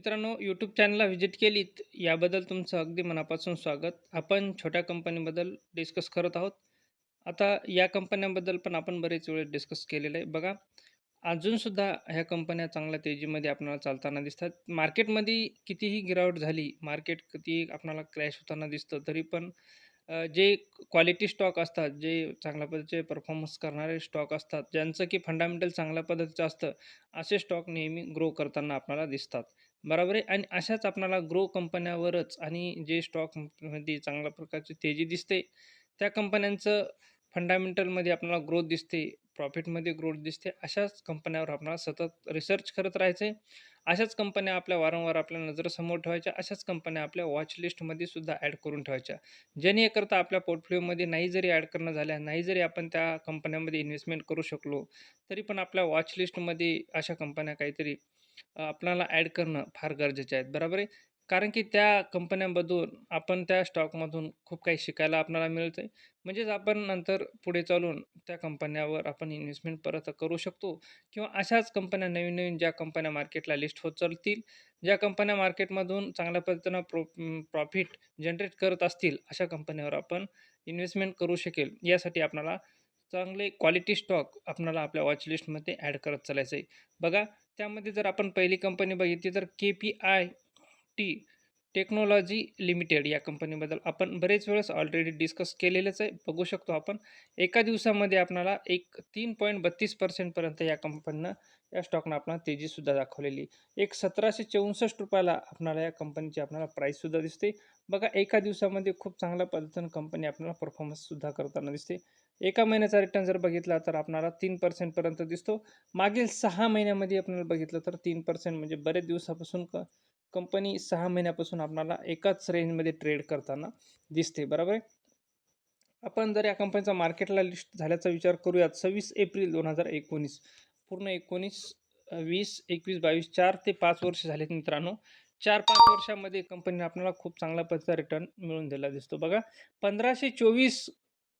मित्रांनो यूट्यूब चॅनलला व्हिजिट केलीत याबद्दल तुमचं अगदी मनापासून स्वागत. आपण छोट्या कंपनीबद्दल डिस्कस करत आहोत. आता या कंपन्यांबद्दल पण आपण बरेच वेळेस डिस्कस केलेलं आहे. बघा अजूनसुद्धा ह्या कंपन्या चांगल्या तेजीमध्ये आपल्याला चालताना दिसतात. मार्केटमध्ये कितीही गिरावट झाली मार्केट किती आपल्याला क्रॅश होताना दिसतं तरी पण जे क्वालिटी स्टॉक असतात जे चांगल्या पद्धतीचे परफॉर्मन्स करणारे स्टॉक असतात ज्यांचं की फंडामेंटल चांगल्या पद्धतीचं असतं असे स्टॉक नेहमी ग्रो करताना आपल्याला दिसतात. बरोबर आहे. आणि अशाच आपणाला ग्रो कंपन्यावरच आणि जे स्टॉकमध्ये चांगल्या प्रकारची तेजी दिसते त्या कंपन्यांचं फंडामेंटलमध्ये आपल्याला ग्रोथ दिसते प्रॉफिटमध्ये ग्रोथ दिसते अशाच कंपन्यावर आपल्याला सतत रिसर्च करत राहायचं. आहे अशाच कंपन्या आपल्या वारंवार आपल्या नजरेसमोर ठेवायच्या. अशाच कंपन्या आपल्या वॉचलिस्टमध्ये सुद्धा ॲड करून ठेवायच्या. जेणेकरता आपल्या पोर्टफोलिओमध्ये नाही जरी ॲड करणं झाल्या नाही जरी आपण त्या कंपन्यामध्ये इन्व्हेस्टमेंट करू शकलो तरी पण आपल्या वॉचलिस्टमध्ये अशा कंपन्या काहीतरी आपणाला ॲड करणं फार गरजेचे आहेत बरोबर आहे? कारण की त्या कंपन्यांमधून आपण त्या स्टॉकमधून खूप काही शिकायला आपल्याला मिळतं आहे म्हणजेच आपण नंतर पुढे चालून त्या कंपन्यावर आपण इन्व्हेस्टमेंट परत करू शकतो किंवा अशाच कंपन्या नवीन नवीन ज्या कंपन्या मार्केटला लिस्ट होत चालतील ज्या कंपन्या मार्केटमधून चांगल्या पद्धतीनं प्रो प्रॉफिट जनरेट करत असतील अशा कंपन्यावर आपण इन्व्हेस्टमेंट करू शकेल. यासाठी आपल्याला चांगले क्वालिटी स्टॉक आपणाला आपल्या वॉचलिस्टमध्ये ॲड करत चालायचं आहे. बघा त्यामध्ये जर आपण पहिली कंपनी बघितली तर K P I T technology limited या कंपनीबद्दल आपण बरेच वेळेस ऑलरेडी डिस्कस केलेलंच आहे. बघू शकतो आपण. एका दिवसामध्ये आपणाला एक तीन पॉईंट बत्तीस पर्सेंटपर्यंत या कंपनीनं या स्टॉकनं आपल्याला तेजीसुद्धा दाखवलेली एक सतराशे चौसष्ट रुपयाला आपणाला या कंपनीची आपल्याला प्राईससुद्धा दिसते. बघा एका दिवसामध्ये खूप चांगल्या पद्धतीनं कंपनी आपल्याला परफॉर्मन्ससुद्धा करताना दिसते. एका महिन्याचा रिटर्न जर बघितला तर आपणाला तीन पर्सेंटपर्यंत दिसतो. मागील सहा महिन्यामध्ये आपल्याला बघितलं तर तीन पर्सेंट म्हणजे बरेच दिवसापासून क कंपनी सहा महिन्यापासून आपणाला एकाच रेंजमध्ये ट्रेड करताना दिसते बरोबर आहे? आपण जर या कंपनीचा मार्केटला लिस्ट झाल्याचा विचार करूयात सव्वीस एप्रिल दोन हजार एकोणीस पूर्ण एकोणीस वीस एकवीस बावीस चार ते पाच वर्ष झालेत मित्रांनो. चार पाच वर्षामध्ये कंपनीने आपल्याला खूप चांगल्या पद्धतीचा रिटर्न मिळून दिला दिसतो. बघा पंधराशे चोवीस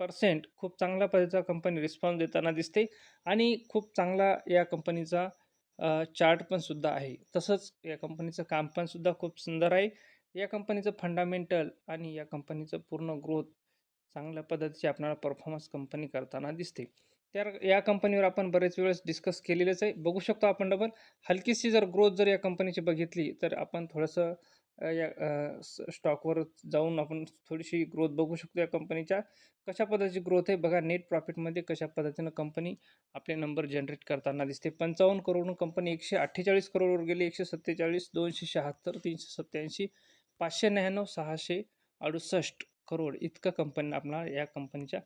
पर्सेंट खूप चांगल्या पद्धतीचा कंपनी रिस्पॉन्स देताना दिसते. आणि खूप चांगला या कंपनीचा चार्ट पण सुद्धा आहे. तसंच या कंपनीचं काम पण सुद्धा खूप सुंदर आहे. या कंपनीचं फंडामेंटल आणि या कंपनीचं पूर्ण ग्रोथ चांगल्या पद्धतीचे आपल्याला परफॉर्मन्स कंपनी करताना दिसते. त्या या कंपनीवर आपण बरेच वेळेस डिस्कस केलेलंच आहे. बघू शकतो आपण डबल हलकीशी जर ग्रोथ जर या कंपनीची बघितली तर आपण थोडंसं या स- स्टॉकवर जाऊन आपण थोडीशी ग्रोथ बघू शकतो या कंपनीच्या. कशा पद्धतीची ग्रोथ आहे बघा नेट प्रॉफिटमध्ये कशा पद्धतीनं कंपनी आपले नंबर जनरेट करताना दिसते. पंचावन्न करोडून कंपनी एकशे अठ्ठेचाळीस करोडवर गेली एकशे सत्तेचाळीस दोनशे शहात्तर तीनशे सत्त्याऐंशी पाचशे नव्याण्णव सहाशे अडुसष्ट करोड इतका कंपनी आपला या कंपनीच्या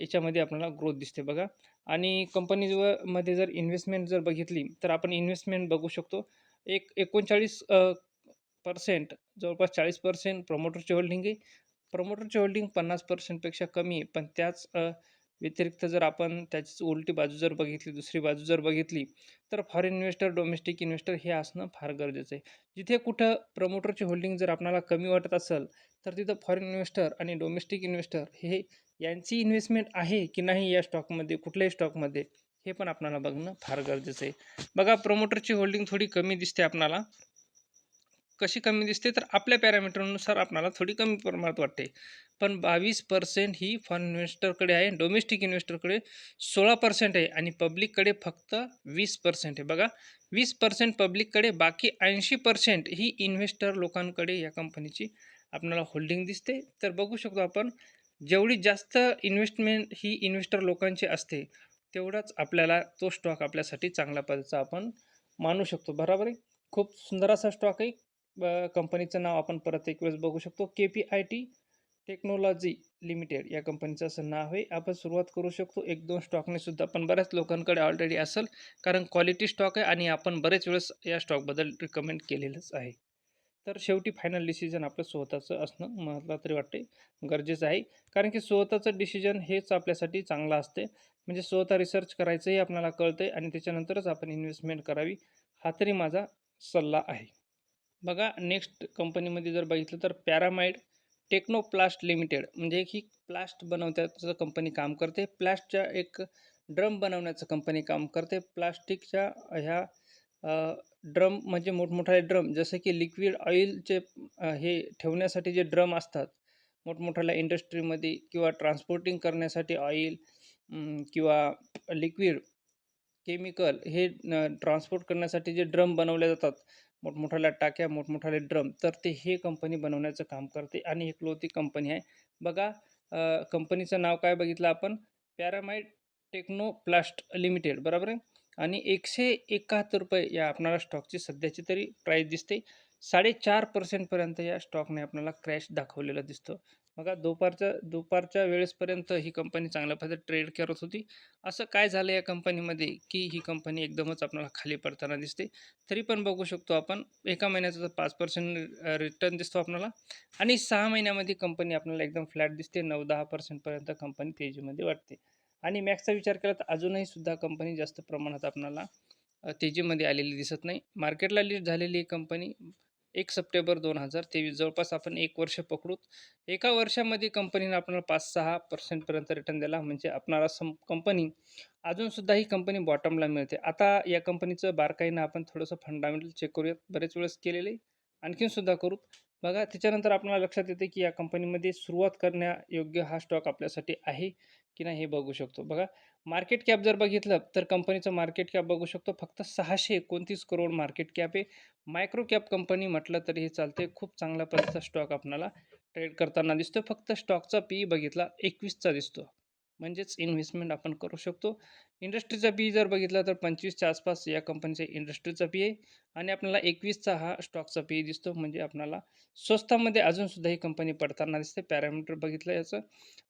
याच्यामध्ये आपल्याला ग्रोथ दिसते बघा. आणि कंपनीजवर मध्ये जर इन्व्हेस्टमेंट जर बघितली तर आपण इन्व्हेस्टमेंट बघू शकतो. एक एकोणचाळीस पर्सेंट जवळपास चाळीस पर्सेंट प्रमोटरची होल्डिंग आहे. प्रमोटरची होल्डिंग पन्नास पर्सेंटपेक्षा कमी आहे. पण त्याच व्यतिरिक्त जर आपण त्याचीच उलटी बाजू जर बघितली दुसरी बाजू जर बघितली तर फॉरेन इन्व्हेस्टर डोमेस्टिक इन्व्हेस्टर हे असणं फार गरजेचं आहे. जिथे कुठं प्रमोटरची होल्डिंग जर आपल्याला कमी वाटत असेल तर तिथं फॉरेन इन्व्हेस्टर आणि डोमेस्टिक इन्व्हेस्टर हे यांची इन्व्हेस्टमेंट आहे की नाही या स्टॉकमध्ये कुठल्याही स्टॉकमध्ये हे पण आपणाला बघणं फार गरजेचं आहे. बघा प्रमोटरची होल्डिंग थोडी कमी दिसते आपणाला. कशी कमी दिसते तर आपल्या पॅरामीटरनुसार आपणाला थोडी कमी प्रमाणात वाटते. पण बावीस पर्सेंट ही फॉरेन इन्व्हेस्टरकडे आहे डोमेस्टिक इन्व्हेस्टरकडे सोळा पर्सेंट आहे आणि पब्लिककडे फक्त वीस पर्सेंट आहे. बघा वीस पर्सेंट पब्लिककडे बाकी ऐंशी पर्सेंट ही इन्व्हेस्टर लोकांकडे या कंपनीची आपल्याला होल्डिंग दिसते. तर बघू शकतो आपण जेवढी जास्त इन्व्हेस्टमेंट ही इन्व्हेस्टर लोकांची असते तेवढाच आपल्याला तो स्टॉक आपल्यासाठी चांगल्या पद्धतीचा आपण मानू शकतो. बरोबर आहे? खूप सुंदर असा स्टॉक आहे. कंपनीचं नाव आपण परत एक वेळेस बघू शकतो. K P I T technology limited या कंपनीचं असं नाव आहे. आपण सुरुवात करू शकतो. एक दोन स्टॉकने सुद्धा पण बऱ्याच लोकांकडे ऑलरेडी असेल. कारण क्वालिटी स्टॉक आहे आणि आपण बरेच वेळेस या स्टॉकबद्दल रिकमेंड केलेलंच आहे. तर शेवटी फायनल डिसिजन आपलं स्वतःचं असणं मला तरी वाटते गरजेचं आहे. कारण की स्वतःचं डिसिजन हेच आपल्यासाठी चांगलं असते. म्हणजे स्वतः रिसर्च करायचंही आपल्याला कळतं आहे आणि त्याच्यानंतरच आपण इन्व्हेस्टमेंट करावी. हा तरी माझा सल्ला आहे. बघा नेक्स्ट कंपनीमध्ये जर बघितलं तर पॅरामाइड टेक्नोप्लास्ट लिमिटेड म्हणजे ही प्लास्ट बनवत्याचं कंपनी काम करते. प्लास्टच्या एक ड्रम बनवण्याचं कंपनी काम करते. प्लास्टिकच्या ह्या ड्रम म्हणजे मोठमोठाले ड्रम जसे की लिक्विड ऑइलचे हे ठेवण्यासाठी जे ड्रम असतात मोठमोठ्या इंडस्ट्रीमध्ये किंवा ट्रान्सपोर्टिंग करण्यासाठी ऑइल किंवा लिक्विड केमिकल हे ट्रान्सपोर्ट करण्यासाठी जे ड्रम बनवले जातात मोठमोठ्याला टाक्या मोठमोठाले ड्रम तर ते हे कंपनी बनवण्याचं काम करते. आणि ही कंपनी आहे. बघा कंपनीचं नाव काय बघितलं आपण? पॅरामाइड टेक्नोप्लास्ट लिमिटेड बरोबर आहे? आणि एकशे एकाहत्तर रुपये या आपणाला स्टॉकची सध्याची तरी प्राईस दिसते. साडेचार पर्सेंटपर्यंत या स्टॉकने आपल्याला क्रॅश दाखवलेला दिसतो. बघा दुपारच्या दुपारच्या वेळेसपर्यंत ही कंपनी चांगल्या प्रकारे ट्रेड करत होती. असं काय झालं या कंपनीमध्ये की ही कंपनी एकदमच आपल्याला खाली पडताना दिसते? तरी पण बघू शकतो आपण एका महिन्याचा पाच पर्सेंट रिटर्न दिसतो आपल्याला आणि सहा महिन्यामध्ये कंपनी आपल्याला एकदम फ्लॅट दिसते नऊ दहा पर्सेंटपर्यंत कंपनी तेजीमध्ये वाटते आणि मॅक्सचा विचार केला तर अजूनही सुद्धा कंपनी जास्त प्रमाणात आपल्याला तेजीमध्ये आलेली दिसत नाही. मार्केटला लिस्ट झालेली ही कंपनी एक सप्टेंबर दोन हजार तेवीस. जवळपास आपण एक वर्ष पकडूत. एका वर्षामध्ये कंपनीनं आपल्याला पाच सहा पर्सेंटपर्यंत रिटर्न दिला. म्हणजे आपणाला सम कंपनी अजूनसुद्धा ही कंपनी बॉटमला मिळते. आता या कंपनीचं बारकाईनं आपण थोडंसं फंडामेंटल चेक करूयात. बरेच वेळेस केलेले आणखीनसुद्धा करू बघा त्याच्यानंतर आपल्याला लक्षात येते की या कंपनीमध्ये सुरुवात करण्यायोग्य हा स्टॉक आपल्यासाठी आहे. की नाही हे बघू शकतो. बघा मार्केट कॅप जर बघितलं तर कंपनीचं मार्केट कॅप बघू शकतो. फक्त सहाशे एकोणतीस करोड मार्केट कॅप आहे. मायक्रो कॅप कंपनी म्हटलं तरी हे चालते खूप चांगल्या पद्धतीचा स्टॉक आपल्याला ट्रेड करताना दिसतो फक्त स्टॉकचा पी बघितला एकवीसचा दिसतो म्हणजेच इन्व्हेस्टमेंट आपण करू शकतो. इंडस्ट्रीचा पी जर बघितला तर पंचवीसच्या आसपास या कंपनीचा इंडस्ट्रीचा पी आहे. आणि आपल्याला एकवीसचा हा स्टॉकचा पी दिसतो. म्हणजे आपल्याला स्वस्तामध्ये अजूनसुद्धा ही कंपनी पडताना दिसते. पॅरामीटर बघितलं याचं.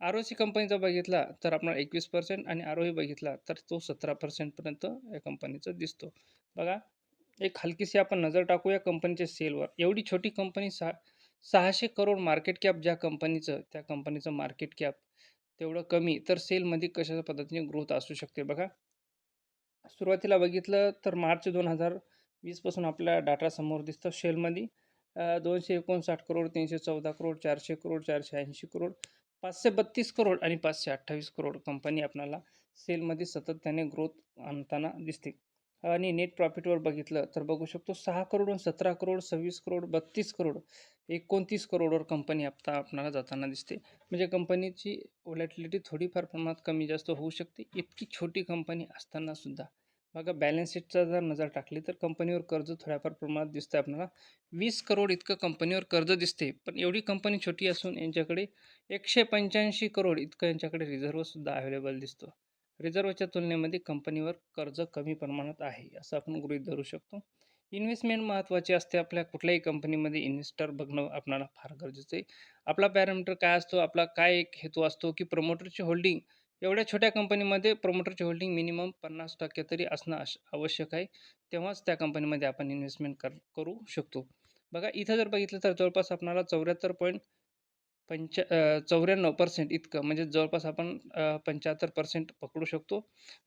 आर ओ सी कंपनीचा बघितला तर आपल्याला एकवीस पर्सेंट आणि आर ओ बघितला तर तो सतरा पर्सेंटपर्यंत या कंपनीचा दिसतो. बघा एक हलकीशी आपण नजर टाकूया कंपनीच्या सेलवर एवढी छोटी कंपनी सहा सहाशे करोड मार्केट कॅप ज्या कंपनीचं त्या कंपनीचं मार्केट कॅप तेवढं कमी. तर सेलमध्ये कशा पद्धतीने ग्रोथ असू शकते बघा. सुरुवातीला बघितलं तर मार्च दोन हजार वीसपासून आपल्या डाटा समोर दिसतं शेलमध्ये दोनशे एकोणसाठ करोड तीनशे चौदा करोड चारशे करोड चारशे ऐंशी करोड पाचशे बत्तीस करोड आणि पाचशे अठ्ठावीस करोड कंपनी आपल्याला सेलमध्ये सातत्याने ग्रोथ आणताना दिसते. आणि नेट प्रॉफिटवर बघितलं तर बघू शकतो सहा करोड सतरा करोड सव्वीस करोड बत्तीस करोड एकोणतीस करोडवर कंपनी आता आपणाला जाताना दिसते. म्हणजे कंपनीची व्हॉलॅटिलिटी थोडीफार प्रमाणात कमी जास्त होऊ शकते. इतकी छोटी कंपनी असताना सुद्धा. बघा बॅलन्स शीटचा जर नजर टाकली तर कंपनीवर कर्ज थोड्याफार प्रमाणात दिसतं आपल्याला. वीस करोड इतकं कंपनीवर कर्ज दिसते. पण एवढी कंपनी छोटी असून यांच्याकडे एकशे पंच्याऐंशी करोड इतकं यांच्याकडे रिझर्वसुद्धा अवेलेबल दिसतो. रिझर्वच्या तुलनेमध्ये कंपनीवर कर्ज कमी प्रमाणात आहे असं आपण गृहीत धरू शकतो. इन्व्हेस्टमेंट महत्त्वाची असते आपल्या कुठल्याही कंपनीमध्ये. इन्व्हेस्टर बघणं आपल्याला फार गरजेचं आहे. आपला पॅरामीटर काय असतो? आपला काय एक हेतू असतो की प्रमोटरची होल्डिंग एवढ्या छोट्या कंपनीमध्ये प्रमोटरची होल्डिंग मिनिमम पन्नास टक्के तरी असणं आश आवश्यक आहे. तेव्हाच त्या कंपनीमध्ये आपण इन्व्हेस्टमेंट कर करू शकतो. बघा इथं जर बघितलं तर जवळपास आपणाला चौऱ्याहत्तर पॉईंट पंच्या चौऱ्याण्णव पर्सेंट इतकं. म्हणजे जवळपास आपण पंच्याहत्तर पर्सेंट पकडू शकतो.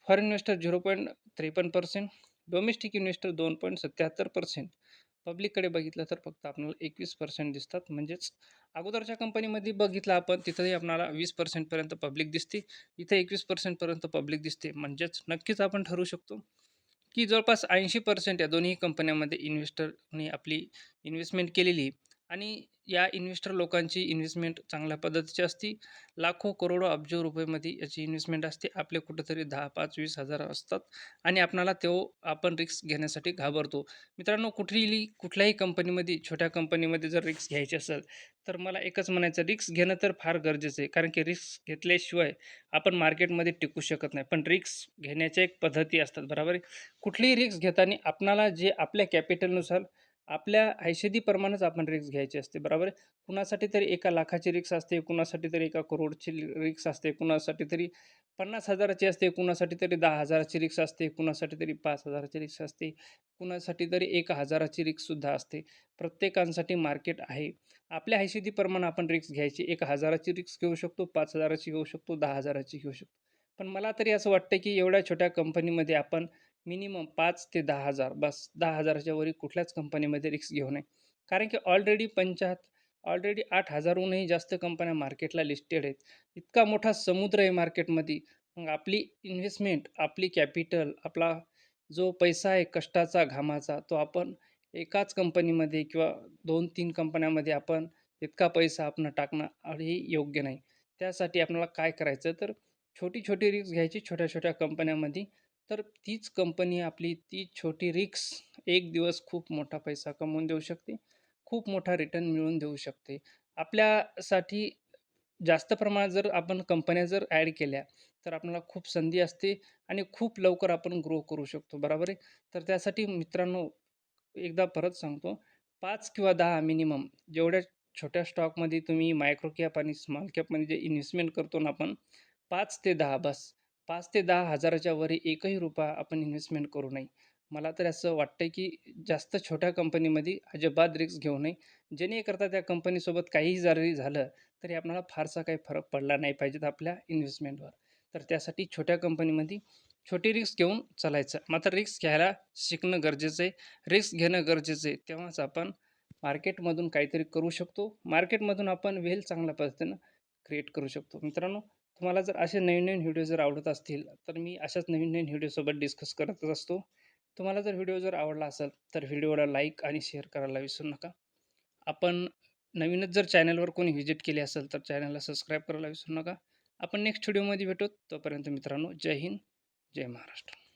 फॉरेन इन्व्हेस्टर झिरो पॉईंट त्रेपन्न पर्सेंट डोमेस्टिक इन्व्हेस्टर दोन पॉईंट सत्याहत्तर पर्सेंट पब्लिककडे बघितलं तर फक्त आपल्याला एकवीस पर्सेंट दिसतात. म्हणजेच अगोदरच्या कंपनीमध्ये बघितलं आपण तिथंही आपणाला वीस पर्सेंटपर्यंत पब्लिक दिसते. इथं एकवीस पर्सेंटपर्यंत पब्लिक दिसते. म्हणजेच नक्कीच आपण ठरवू शकतो की जवळपास ऐंशी पर्सेंट या दोन्ही कंपन्यांमध्ये इन्व्हेस्टरने आपली इन्व्हेस्टमेंट केलेली आणि या इन्व्हेस्टर लोकांची इन्व्हेस्टमेंट चांगल्या पद्धतीची असते. लाखो करोडो अब्ज रुपयेमध्ये याची इन्व्हेस्टमेंट असते. आपले कुठंतरी दहा पाच वीस हजार असतात आणि आपणाला तो आपण रिक्स घेण्यासाठी घाबरतो. मित्रांनो कुठलीही कुठल्याही कंपनीमध्ये छोट्या कंपनीमध्ये जर रिस्क घ्यायची असेल तर मला एकच म्हणायचं रिक्स घेणं तर फार गरजेचं आहे. कारण की रिस्क घेतल्याशिवाय आपण मार्केटमध्ये टिकू शकत नाही. पण रिक्स घेण्याच्या एक पद्धती असतात. बरोबर आहे? कुठलीही रिक्स घेताना आपणाला जे आपल्या कॅपिटलनुसार आपल्या हैशेदीप्रमाणेच आपण रिक्स घ्यायची असते बरोबर? आहे कुणासाठी तरी एका लाखाची रिक्स असते कुणासाठी तरी एका करोडची रिक्स असते कुणासाठी तरी पन्नास हजाराची असते कुणासाठी तरी दहा हजाराची रिक्स असते कुणासाठी तरी पाच हजाराची रिक्स असते कुणासाठी तरी एक हजाराची रिक्ससुद्धा असते. प्रत्येकांसाठी मार्केट आहे. आपल्या हैशेदीप्रमाणे आपण रिक्स घ्यायची. एक हजाराची रिक्स घेऊ शकतो पाच हजाराची घेऊ शकतो दहा हजाराची घेऊ शकतो. पण मला तरी असं वाटतं की एवढ्या छोट्या कंपनीमध्ये आपण मिनिमम पाच ते दहा हजार. बस दहा हजाराच्या वरी कुठल्याच कंपनीमध्ये रिक्स घेऊ नये. कारण की ऑलरेडी पंचाहत ऑलरेडी आठ हजारहूनही जास्त कंपन्या मार्केटला लिस्टेड आहेत. इतका मोठा समुद्र आहे मार्केटमध्ये. मग आपली इन्व्हेस्टमेंट आपली कॅपिटल आपला जो पैसा आहे कष्टाचा, घामाचा तो आपण एकाच कंपनीमध्ये किंवा दोन तीन कंपन्यामध्ये आपण इतका पैसा आपण टाकणं हे योग्य नाही. त्यासाठी आपल्याला काय करायचं? तर छोटी-छोटी रिस्क घ्यायची छोट्या-छोट्या कंपन्यामध्ये तर तीच कंपनी आपली ती छोटी रिक्स एक दिवस खूप मोठा पैसा कमवून देऊ शकते. खूप मोठा रिटर्न मिळवून देऊ शकते. आपल्यासाठी जास्त प्रमाणात जर आपण कंपन्या जर ॲड केल्या, तर आपल्याला खूप संधी असते आणि खूप लवकर आपण ग्रो करू शकतो. बरोबर आहे? तर त्यासाठी मित्रांनो, एकदा परत सांगतो पाच किंवा दहा मिनिमम जेवढ्या छोट्या स्टॉकमध्ये तुम्ही मायक्रो कॅप आणि स्मॉल कॅपमध्ये जे इन्व्हेस्टमेंट करतो ना आपण पाच ते दहा बस. पाच ते 10,000च्या वर एकही रुपया आपण इन्व्हेस्टमेंट करू नये. मला तर असं वाटतंय, की जास्त छोट्या कंपनीमध्ये अजिबात रिस्क घेऊ नये. जेणेकरता त्या कंपनीसोबत काहीही जरी झालं, तरी आपल्याला फारसा काही फरक पडला नाही पाहिजेत आपल्या इन्व्हेस्टमेंटवर. तर त्यासाठी छोट्या कंपनीमध्ये छोटी रिस्क घेऊन चालायचं. मात्र रिस्क घ्यायला शिकणं गरजेचं आहे. रिस्क घेणं गरजेचं आहे. तेव्हाच आपण मार्केटमधून काहीतरी करू शकतो. मार्केटमधून आपण वेल चांगल्या पद्धतीनं क्रिएट करू शकतो. मित्रांनो, तुम्हाला जर असे नवीन-नवीन व्हिडिओ जर आवडत असतील, तर मी अशाच नवीन-नवीन व्हिडिओसोबत डिस्कस करतच असतो. तुम्हाला जर व्हिडिओ जर आवडला असेल, तर व्हिडिओला लाईक आणि शेअर करायला विसरू नका. आपण नवीनच जर चॅनलवर कोणी व्हिजिट केली असेल, तर चॅनलला सबस्क्राईब करायला विसरू नका. आपण नेक्स्ट व्हिडिओमध्ये भेटू. तोपर्यंत मित्रांनो, जय हिंद, जय महाराष्ट्र.